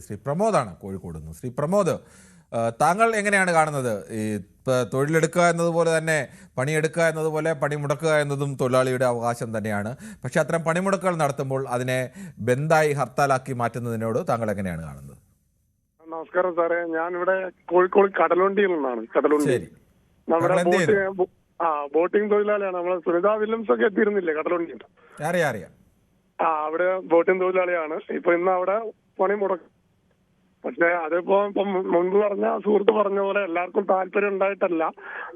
ശ്രീ പ്രമോദാണ് കോഴിക്കോട് നിന്ന് ശ്രീ പ്രമോദ് താങ്കൾ എങ്ങനെയാണ് കാണുന്നത്? ഈ ഇപ്പ തൊഴിലെടുക്കുക എന്നതുപോലെ തന്നെ പണിയെടുക്കുക എന്നതുപോലെ പണിമുടക്കുക എന്നതും തൊഴിലാളിയുടെ അവകാശം തന്നെയാണ്. പക്ഷേ അത്തരം പണിമുടക്കുകൾ നടത്തുമ്പോൾ അതിനെ ബന്ധായി ഹർത്താലാക്കി മാറ്റുന്നതിനോട് താങ്കൾ എങ്ങനെയാണ് കാണുന്നത്? നമസ്കാരം സാറേ. ഞാനിവിടെ കോഴിക്കോട് കടലുണ്ടിയിൽ നിന്നാണ്. കടലുണ്ടി. നമ്മുടെ ആ ബോട്ടിംഗ് തൊഴിലാളിയാണ്. നമ്മളെ സുനിത വില്യംസ് ഒക്കെ എത്തിയിരുന്നില്ലേ കടലുണ്ടിയിൽ? അറിയാം അറിയാം. ആ അവിടെ ബോട്ടിംഗ് തൊഴിലാളിയാണ്. ഇപ്പൊ ഇന്ന് അവിടെ പണി മുടക്കും പക്ഷെ അതിപ്പോ ഇപ്പം മുൻപ് പറഞ്ഞ സുഹൃത്ത് പറഞ്ഞ പോലെ എല്ലാവർക്കും താല്പര്യം ഉണ്ടായിട്ടല്ല.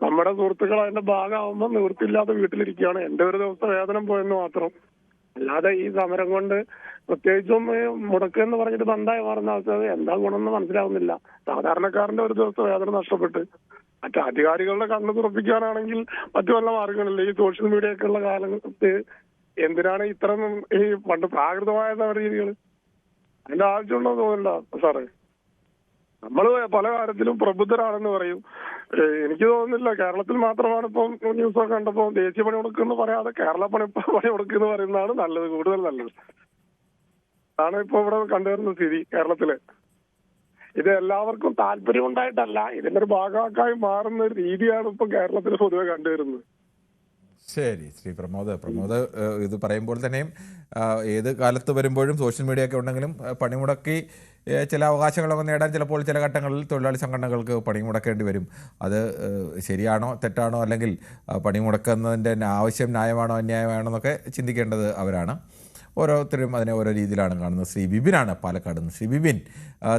നമ്മുടെ സുഹൃത്തുക്കൾ അതിന്റെ ഭാഗമാകുമ്പോൾ നിവൃത്തിയില്ലാതെ വീട്ടിലിരിക്കുകയാണ്. എന്റെ ഒരു ദിവസം വേതനം പോയെന്ന് മാത്രം. അല്ലാതെ ഈ സമരം കൊണ്ട് പ്രത്യേകിച്ചും മുടക്ക് എന്ന് പറഞ്ഞിട്ട് ബന്ധായി മാറുന്ന അവസ്ഥ എന്താ ഗുണമെന്ന് മനസ്സിലാവുന്നില്ല. സാധാരണക്കാരന്റെ ഒരു ദിവസത്തെ വേദന നഷ്ടപ്പെട്ട്. മറ്റേ അധികാരികളുടെ കണ്ണ് തുറപ്പിക്കാനാണെങ്കിൽ മറ്റു വല്ല മാർഗങ്ങളില്ല. ഈ സോഷ്യൽ മീഡിയ ഒക്കെ ഉള്ള കാലത്ത് എന്തിനാണ് ഇത്രയും ഈ പണ്ട് പ്രാകൃതമായ രീതികൾ അതിന്റെ ആവശ്യമുണ്ടോ തോന്നില്ല സാറേ? നമ്മൾ പല കാര്യത്തിലും പ്രബുദ്ധരാണെന്ന് പറയും. എനിക്ക് തോന്നുന്നില്ല. കേരളത്തിൽ മാത്രമാണ് ഇപ്പം ന്യൂസൊക്കെ കണ്ടപ്പോ ദേശീയ പണി എന്ന് പറയാതെ കേരള പണി പണി എന്ന് പറയുന്നതാണ് നല്ലത് കൂടുതൽ നല്ലത്. അതാണ് ഇപ്പൊ ഇവിടെ കണ്ടുവരുന്ന സ്ഥിതി കേരളത്തിൽ. ഇത് എല്ലാവർക്കും താല്പര്യം ഉണ്ടായിട്ടല്ല ഇതിന്റെ ഒരു ഭാഗമാക്കായി മാറുന്ന ഒരു രീതിയാണ് ഇപ്പൊ കേരളത്തിൽ പൊതുവെ കണ്ടുവരുന്നത് ശരി. ശ്രീ പ്രമോദ് പ്രമോദ് ഇത് പറയുമ്പോൾ തന്നെയും ഏത് കാലത്ത് വരുമ്പോഴും സോഷ്യൽ മീഡിയ ഒക്കെ ഉണ്ടെങ്കിലും പണിമുടക്കി ചില അവകാശങ്ങളൊക്കെ നേടാൻ ചിലപ്പോൾ ചില ഘട്ടങ്ങളിൽ തൊഴിലാളി സംഘടനകൾക്ക് പണിമുടക്കേണ്ടി വരും. അത് ശരിയാണോ തെറ്റാണോ അല്ലെങ്കിൽ പണിമുടക്കുന്നതിന്റെ ആവശ്യം ന്യായമാണോ അന്യായമാണോ എന്നൊക്കെ ചിന്തിക്കേണ്ടത് അവരാണ്. ഓരോരുത്തരും അതിനെ ഓരോ രീതിയിലാണ് കാണുന്നത്. ശ്രീ ബിബിനാണ് പാലക്കാട് നിന്ന്. ശ്രീ ബിബിൻ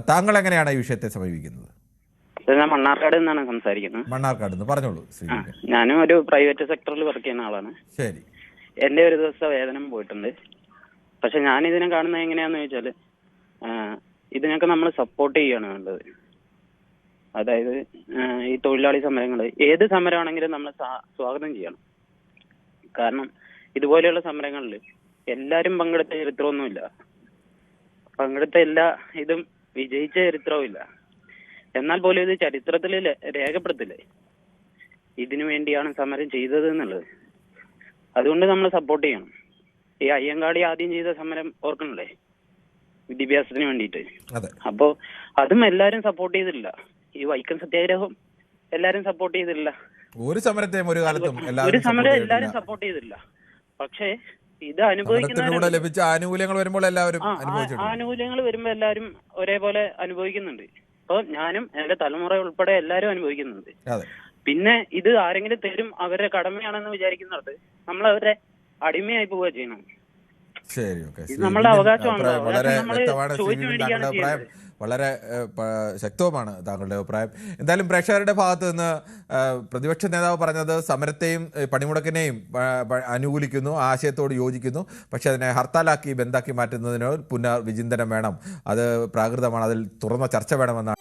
താങ്കൾ എങ്ങനെയാണ് ഈ വിഷയത്തെ സമീപിക്കുന്നത്? ഞാൻ മണ്ണാർക്കാട് നിന്നാണ് സംസാരിക്കുന്നത്. മണ്ണാർക്കാട് നിന്ന്. പറഞ്ഞോളൂ ഞാനും ഒരു പ്രൈവറ്റ് സെക്ടറിൽ വർക്ക് ചെയ്യുന്ന ആളാണ്. ശരി. എന്റെ ഒരു ദിവസം വേതനം പോയിട്ടുണ്ട്. പക്ഷെ ഞാൻ ഇതിനെ കാണുന്നത് എങ്ങനെയാന്ന് ചോദിച്ചാൽ ആ, ഇതിനൊക്കെ നമ്മൾ സപ്പോർട്ട് ചെയ്യാണ് വേണ്ടത്. അതായത് ആ, ഈ തൊഴിലാളി സമരങ്ങൾ ഏത് സമരമാണെങ്കിലും നമ്മൾ സാ- സ്വാഗതം ചെയ്യണം. കാരണം ഇതുപോലെയുള്ള സമരങ്ങളിൽ എല്ലാരും പങ്കെടുത്ത ചരിത്രമൊന്നുമില്ല. പങ്കെടുത്ത എല്ലാ ഇതും വിജയിച്ച ചരിത്രവും ഇല്ല എന്നാൽ പോലും ഇത് ചരിത്രത്തിൽ രേഖപ്പെടുത്തില്ലേ? ഇതിനു വേണ്ടിയാണ് സമരം ചെയ്തത് എന്നുള്ളത്. അതുകൊണ്ട് നമ്മൾ സപ്പോർട്ട് ചെയ്യണം. ഈ അയ്യങ്കാടി ആദ്യം ചെയ്ത സമരം ഓർക്കണല്ലേ? വിദ്യാഭ്യാസത്തിന് വേണ്ടിയിട്ട്. അപ്പോ അതും എല്ലാരും സപ്പോർട്ട് ചെയ്തില്ല ഈ വൈക്കം സത്യാഗ്രഹം എല്ലാരും സപ്പോർട്ട് ചെയ്തില്ല ഒരു സമരത്തെയും ഒരു കാലത്തും ഒരു സമരം എല്ലാരും സപ്പോർട്ട് ചെയ്തില്ല പക്ഷേ ഇത് അനുഭവിക്കുന്ന ലഭിച്ച ആനുകൂല്യങ്ങൾ വരുമ്പോൾ എല്ലാവരും ആനുകൂല്യങ്ങൾ വരുമ്പോൾ എല്ലാവരും ഒരേപോലെ അനുഭവിക്കുന്നുണ്ട്. അപ്പൊ ഞാനും എന്റെ തലമുറ ഉൾപ്പെടെ എല്ലാരും അനുഭവിക്കുന്നുണ്ട്. പിന്നെ ഇത് ആരെങ്കിലും തരും അവരുടെ കടമയാണെന്ന് വിചാരിക്കുന്നിടത്ത് നമ്മൾ അവരുടെ അടിമയായി പോവുക ചെയ്യണം. ശരി ഓക്കെ. വളരെ വ്യക്തമാണ് താങ്കളുടെ അഭിപ്രായം വളരെ ശക്തവുമാണ് താങ്കളുടെ അഭിപ്രായം. എന്തായാലും പ്രേക്ഷകരുടെ ഭാഗത്ത് നിന്ന് പ്രതിപക്ഷ നേതാവ് പറഞ്ഞത് സമരത്തെയും പണിമുടക്കിനെയും അനുകൂലിക്കുന്നു ആശയത്തോട് യോജിക്കുന്നു. പക്ഷെ അതിനെ ഹർത്താലാക്കി ബന്ധാക്കി മാറ്റുന്നതിനോ പുനർവിചിന്തനം വേണം. അത് പ്രാകൃതമാണ് അതിൽ തുറന്ന ചർച്ച വേണമെന്നാണ്